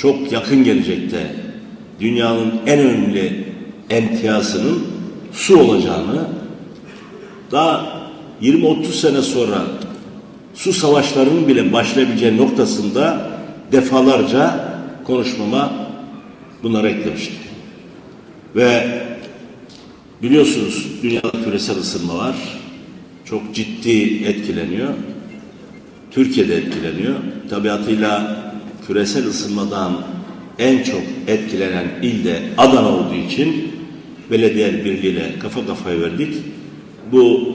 çok yakın gelecekte dünyanın en önemli emtiyasının su olacağını daha 20-30 sene sonra su savaşlarının bile başlayabileceği noktasında defalarca konuşmama bunları eklemiştim. Ve biliyorsunuz dünyada küresel ısınma var. Çok ciddi etkileniyor. Türkiye'de etkileniyor. Tabiatıyla küresel ısınmadan en çok etkilenen ilde Adana olduğu için belediye birliğiyle kafa kafaya verdik. Bu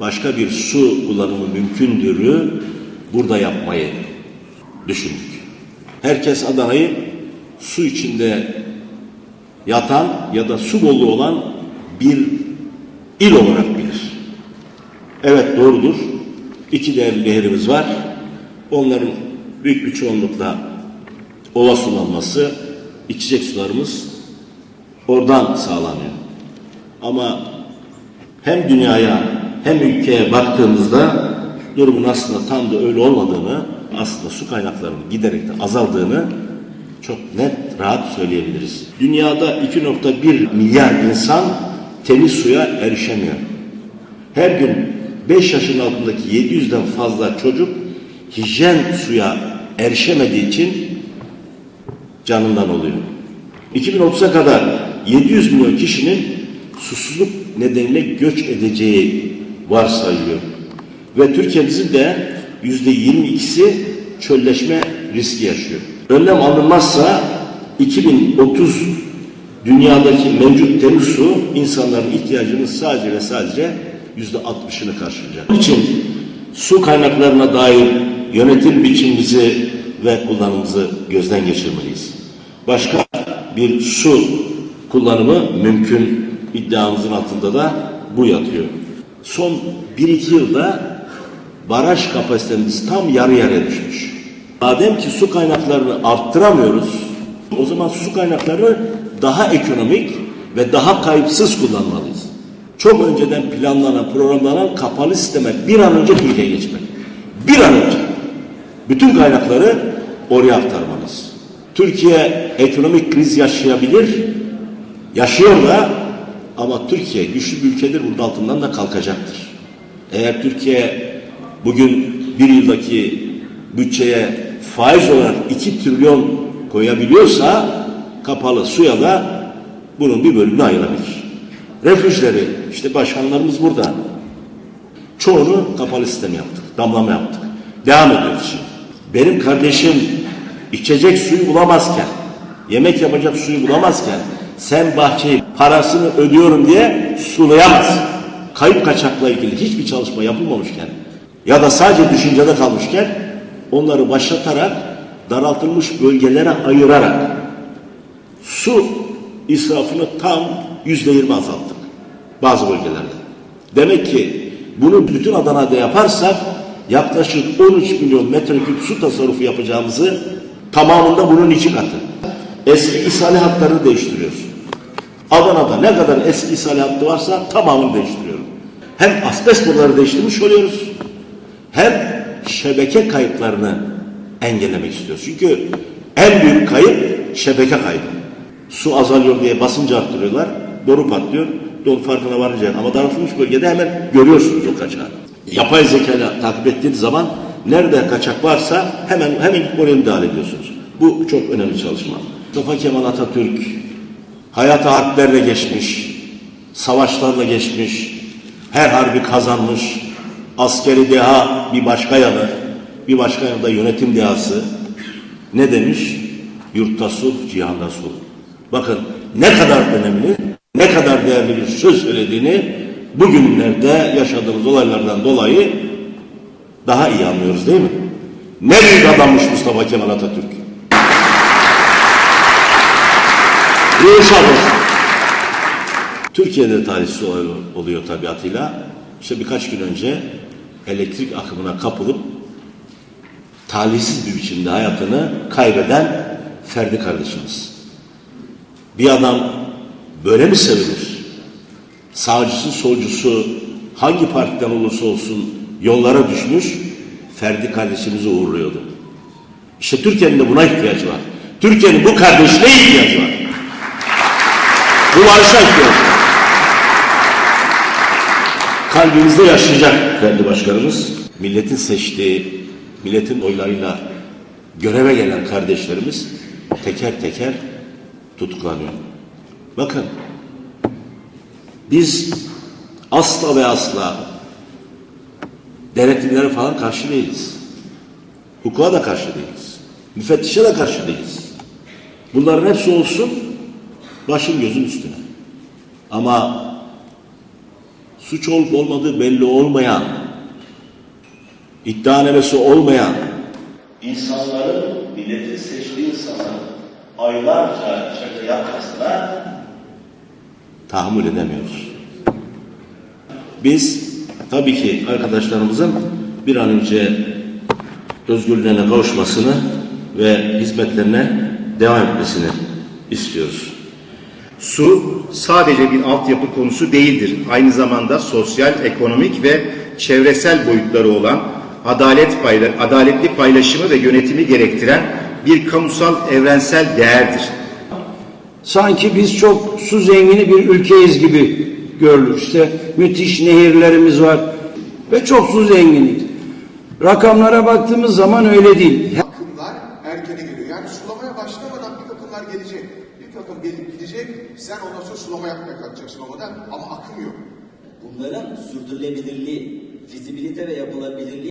başka bir su kullanımı mümkündürü burada yapmayı düşündük. Herkes Adana'yı su içinde yatan ya da su bolluğu olan bir il olarak bilir. Evet doğrudur. İki değerli nehirimiz var. Onların büyük bir çoğunlukla ova sulanması, içecek sularımız oradan sağlanıyor. Ama hem dünyaya hem ülkeye baktığımızda durumun aslında tam da öyle olmadığını, aslında su kaynaklarının giderek de azaldığını çok net, rahat söyleyebiliriz. Dünyada 2.1 milyar insan temiz suya erişemiyor. Her gün 5 yaşın altındaki 700'den fazla çocuk hijyen suya erişemediği için canından oluyor. 2030'a kadar 700 milyon kişinin susuzluk nedeniyle göç edeceği varsayılıyor. Ve Türkiye'mizin de yüzde 22'si çölleşme riski yaşıyor. Önlem alınmazsa 2030 dünyadaki mevcut temiz su insanların ihtiyacının sadece ve sadece yüzde 60'ını karşılayacak. Onun için su kaynaklarına dair yönetim biçimimizi ve kullanımımızı gözden geçirmeliyiz. Başka bir su kullanımı mümkün iddiamızın altında da bu yatıyor. Son 1-2 yılda baraj kapasitemiz tam yarı yarıya düşmüş. Madem ki su kaynaklarını arttıramıyoruz, o zaman su kaynaklarını daha ekonomik ve daha kayıpsız kullanmalıyız. Çok önceden planlanan, programlanan kapalı sisteme bir an önce Türkiye'ye geçmek. Bir an önce. Bütün kaynakları oraya aktarmalıyız. Türkiye ekonomik kriz yaşayabilir, yaşıyor da ama Türkiye güçlü bir ülkedir, bunun altından da kalkacaktır. Eğer Türkiye bugün bir yıldaki bütçeye faiz olarak 2 trilyon koyabiliyorsa kapalı suya da bunun bir bölümünü ayırabilir. Refüjleri, işte başkanlarımız burada. Çoğunu kapalı sistem yaptık, damlama yaptık. Devam ediyoruz şimdi. Benim kardeşim içecek suyu bulamazken, yemek yapacak suyu bulamazken sen bahçeyi parasını ödüyorum diye sulayamazsın. Kayıp kaçakla ilgili hiçbir çalışma yapılmamışken ya da sadece düşüncede kalmışken onları başlatarak daraltılmış bölgelere ayırarak su israfını tam yüzde yirmi azalttık bazı bölgelerde. Demek ki bunu bütün Adana'da yaparsak yaklaşık 13 milyon metreküp su tasarrufu yapacağımızı tamamında bunun iki katı. Eski ishali hatlarını değiştiriyoruz. Adana'da ne kadar eski ishali hattı varsa tamamını değiştiriyorum. Hem asbest boruları değiştirmiş oluyoruz hem şebeke kayıplarını engellemek istiyoruz. Çünkü en büyük kayıp şebeke kaybı. Su azalıyor diye basıncı arttırıyorlar, boru patlıyor, yol farkına varınca ama daraltılmış bölgede hemen görüyorsunuz o kaçağı. Yapay zekayla takip ettiğiniz zaman nerede kaçak varsa hemen hemen oraya müdahale ediyorsunuz. Bu çok önemli çalışma. Mustafa Kemal Atatürk hayata harplerle geçmiş, savaşlarla geçmiş, her harbi kazanmış, askeri deha bir başka yanı, bir başka yanı da yönetim dehası. Ne demiş? Yurtta sulh, cihanda sulh. Bakın ne kadar önemli, ne kadar değerli bir söz söylediğini bugünlerde yaşadığımız olaylardan dolayı daha iyi anlıyoruz değil mi? Ne büyük adammış Mustafa Kemal Atatürk. Ruhu şad olsun. Türkiye'de talihsiz oluyor tabiatıyla. İşte birkaç gün önce elektrik akımına kapılıp talihsiz bir biçimde hayatını kaybeden Ferdi kardeşimiz. Bir adam böyle mi sevilir? Sağcısı, solcusu, hangi partiden olursa olsun yollara düşmüş Ferdi kardeşimizi uğurluyordu. İşte Türkiye'nin de buna ihtiyacı var. Türkiye'nin bu kardeşliğe ihtiyacı var. Bu barışa ihtiyacı var. Kalbimizde yaşayacak Ferdi Başkanımız. Milletin seçtiği, milletin oylarıyla göreve gelen kardeşlerimiz teker teker tutuklanıyor. Bakın biz asla ve asla denetimlere falan karşı değiliz. Hukuka da karşı değiliz. Müfettişe de karşı değiliz. Bunların hepsi olsun başın gözün üstüne. Ama suç olup olmadığı belli olmayan, iddianamesi olmayan insanların, milletin seçtiği insanların aylarca şaka yapmasına tahammül edemiyoruz. Biz tabii ki arkadaşlarımızın bir an önce özgürlüğüne kavuşmasını ve hizmetlerine devam etmesini istiyoruz. Su sadece bir altyapı konusu değildir. Aynı zamanda sosyal, ekonomik ve çevresel boyutları olan adalet payla, adaletli paylaşımı ve yönetimi gerektiren bir kamusal evrensel değerdir. Sanki biz çok su zengini bir ülkeyiz gibi görülür. İşte müthiş nehirlerimiz var ve çok su zenginiyiz. Rakamlara baktığımız zaman öyle değil. akımlar erkene geliyor. Yani sulamaya başlamadan bir akımlar gelecek. Bir akım gelip gidecek. Sen ondan sonra sulama yapmaya kalkacaksın havada ama akım yok. Bunların sürdürülebilirliği, fizibilite ve yapılabilirliği